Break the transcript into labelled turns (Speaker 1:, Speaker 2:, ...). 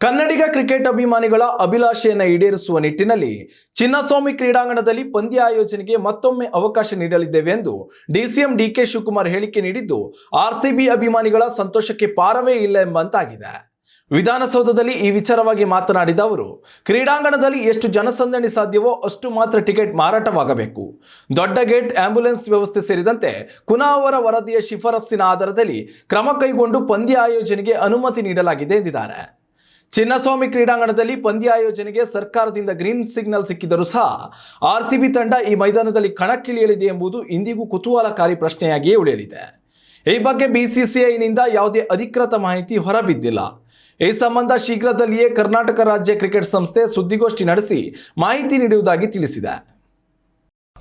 Speaker 1: ಕನ್ನಡಿಗ cricket ಅಭಿಮಾನಿಗಳ ಅಭಿಲಾಷೆಯನ್ನು ಈಡೇರಿಸುವ ನಿಟ್ಟಿನಲ್ಲಿ ಚಿನ್ನಸ್ವಾಮಿ ಕ್ರೀಡಾಂಗಣದಲ್ಲಿ ಪಂದ್ಯ ಆಯೋಜನೆಗೆ ಮತ್ತೊಮ್ಮೆ ಅವಕಾಶ ನೀಡಲಿದ್ದೇವೆ ಎಂದು ಡಿಸಿಎಂ ಡಿಕೆ ಶಿವಕುಮಾರ್ ಹೇಳಿಕೆ ನೀಡಿದ್ದು, ಆರ್ಸಿಬಿ ಅಭಿಮಾನಿಗಳ ಸಂತೋಷಕ್ಕೆ ಪಾರವೇ ಇಲ್ಲ ಎಂಬಂತಾಗಿದೆ. ವಿಧಾನಸೌಧದಲ್ಲಿ ಈ ವಿಚಾರವಾಗಿ ಮಾತನಾಡಿದ ಅವರು, ಕ್ರೀಡಾಂಗಣದಲ್ಲಿ ಎಷ್ಟು ಜನಸಂದಣಿ ಸಾಧ್ಯವೋ ಅಷ್ಟು ಮಾತ್ರ ಟಿಕೆಟ್ ಮಾರಾಟವಾಗಬೇಕು. ದೊಡ್ಡ ಗೇಟ್, ಆಂಬ್ಯುಲೆನ್ಸ್ ವ್ಯವಸ್ಥೆ ಸೇರಿದಂತೆ ಕುನಾ ಅವರ ವರದಿಯ ಶಿಫಾರಸ್ಸಿನ ಆಧಾರದಲ್ಲಿ ಕ್ರಮ ಕೈಗೊಂಡು ಪಂದ್ಯ ಆಯೋಜನೆಗೆ ಅನುಮತಿ ನೀಡಲಾಗಿದೆ ಎಂದಿದ್ದಾರೆ. ಚಿನ್ನಸ್ವಾಮಿ ಕ್ರೀಡಾಂಗಣದಲ್ಲಿ ಪಂದ್ಯ ಆಯೋಜನೆಗೆ ಸರ್ಕಾರದಿಂದ ಗ್ರೀನ್ ಸಿಗ್ನಲ್ ಸಿಕ್ಕಿದರೂ ಸಹ ಆರ್ಸಿಬಿ ತಂಡ ಈ ಮೈದಾನದಲ್ಲಿ ಕಣಕ್ಕಿಳಿಯಲಿದೆ ಎಂಬುದು ಇಂದಿಗೂ ಕುತೂಹಲಕಾರಿ ಪ್ರಶ್ನೆಯಾಗಿಯೇ ಉಳಿಯಲಿದೆ. ಈ ಬಗ್ಗೆ ಬಿಸಿಸಿಐನಿಂದ ಯಾವುದೇ ಅಧಿಕೃತ ಮಾಹಿತಿ ಹೊರಬಿದ್ದಿಲ್ಲ. ಈ ಸಂಬಂಧ ಶೀಘ್ರದಲ್ಲಿಯೇ ಕರ್ನಾಟಕ ರಾಜ್ಯ ಕ್ರಿಕೆಟ್ ಸಂಸ್ಥೆ ಸುದ್ದಿಗೋಷ್ಠಿ ನಡೆಸಿ ಮಾಹಿತಿ ನೀಡುವುದಾಗಿ ತಿಳಿಸಿದೆ.